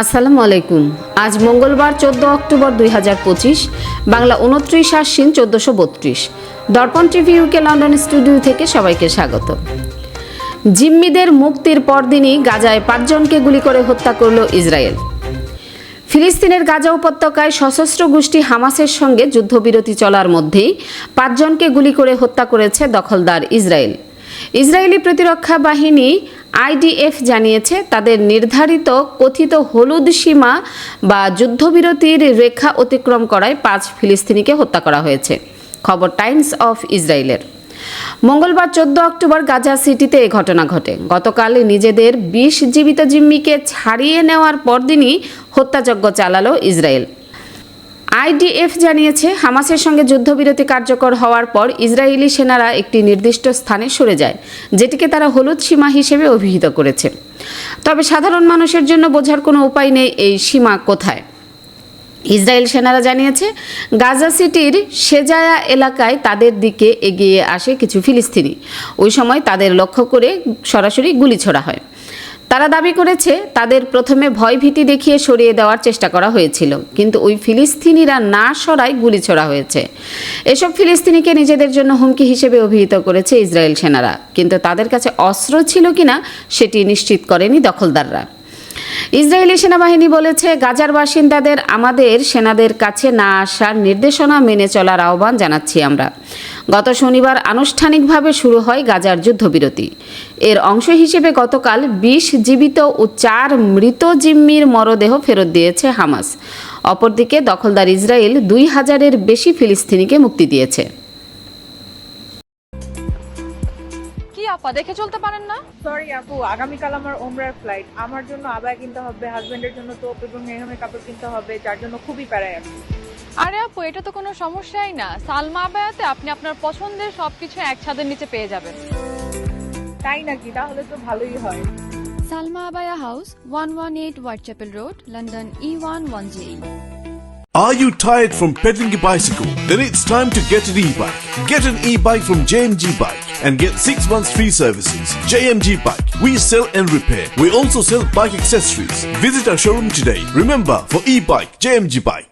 আসসালামু আলাইকুম। আজ মঙ্গলবার চোদ্দ অক্টোবর দুই হাজার পঁচিশ, বাংলা উনত্রিশ আশ্বিন চোদ্দশো বত্রিশ। দর্পণ টিভি ইউকে লন্ডন স্টুডিও থেকে সবাইকে স্বাগত। জিম্মিদের মুক্তির পরদিনই গাজায় পাঁচজনকে গুলি করে হত্যা করল ইসরায়েল। ফিলিস্তিনের গাজা উপত্যকায় সশস্ত্র গোষ্ঠী হামাসের সঙ্গে যুদ্ধবিরতি চলার মধ্যেই পাঁচজনকে গুলি করে হত্যা করেছে দখলদার ইসরায়েল। ইসরায়েলি প্রতিরক্ষা বাহিনী আইডিএফ জানিয়েছে, তাদের নির্ধারিত কথিত হলুদ সীমা বা যুদ্ধবিরতির রেখা অতিক্রম করায় পাঁচ ফিলিস্তিনিকে হত্যা করা হয়েছে। খবর টাইমস অফ ইসরায়েলের। মঙ্গলবার চোদ্দ অক্টোবর গাজা সিটিতে এ ঘটনা ঘটে। গতকাল নিজেদের বিশ জীবিত জিম্মিকে ছাড়িয়ে নেওয়ার পরদিনই হত্যাযজ্ঞ চালালো ইসরায়েল। আইডিএফ জানিয়েছে, হামাসের সঙ্গে যুদ্ধবিরতি কার্যকর হওয়ার পর ইসরায়েলি সেনারা একটি নির্দিষ্ট স্থানে সরে যায়, যেটিকে তারা হলুদ সীমা হিসেবে অভিহিত করেছে। তবে সাধারণ মানুষের জন্য বোঝার কোনো উপায় নেই, এই সীমা কোথায়? ইসরায়েল সেনারা জানিয়েছে, গাজা সিটির সেজায়া এলাকায় তাদের দিকে এগিয়ে আসে কিছু ফিলিস্তিনি। ওই সময় তাদের লক্ষ্য করে সরাসরি গুলি ছোড়া হয়। তারা দাবি করেছে, তাদের প্রথমে ভয়ভীতি দেখিয়ে সরিয়ে দেওয়ার চেষ্টা করা হয়েছিল, কিন্তু ওই ফিলিস্তিনিরা না সরায় গুলি ছোড়া হয়েছে। এসব ফিলিস্তিনিকে নিজেদের জন্য হুমকি হিসেবে অভিহিত করেছে ইসরায়েল সেনারা, কিন্তু তাদের কাছে অস্ত্র ছিল কিনা সেটি নিশ্চিত করেনি দখলদাররা। ইসরায়েলি সেনাবাহিনী বলেছে, গাজার বাসিন্দাদের আমাদের সেনাদের কাছে না আসার নির্দেশনা মেনে চলার আহ্বান জানাচ্ছি আমরা। গত শনিবার আনুষ্ঠানিকভাবে শুরু হয় গাজার যুদ্ধবিরতি। এর অংশ হিসেবে গতকাল বিশ জীবিত ও চার মৃত জিম্মির মরদেহ ফেরত দিয়েছে হামাস। অপরদিকে দখলদার ইসরায়েল দুই হাজারের বেশি ফিলিস্তিনিকে মুক্তি দিয়েছে। কি আপা দেখে চলতে পারেন না? সরি আপু আগামীকাল আমার ওমরার ফ্লাইট আমার জন্য আবায় কিনতে হবে হাজবেন্ডের জন্য তোপ এবং মেহমের কাপড় কিনতে হবে যার জন্য খুবই প্যারায় আমি। আরে আপু এটা তো কোনো সমস্যাই না সালমা আবায়াতে আপনি আপনার পছন্দের সবকিছু এক ছাদের নিচে পেয়ে যাবেন তাই নাকি তাহলে তো ভালোই হয় Salma Abaya House, 118 Whitechapel Road, London E E110. Are you tired from pedaling a bicycle? Then it's time to get an e-bike. Get an e-bike from JMG Bike and get 6 months free services. JMG Bike. We sell and repair. We also sell bike accessories. Visit our showroom today. Remember, for e-bike, JMG Bike.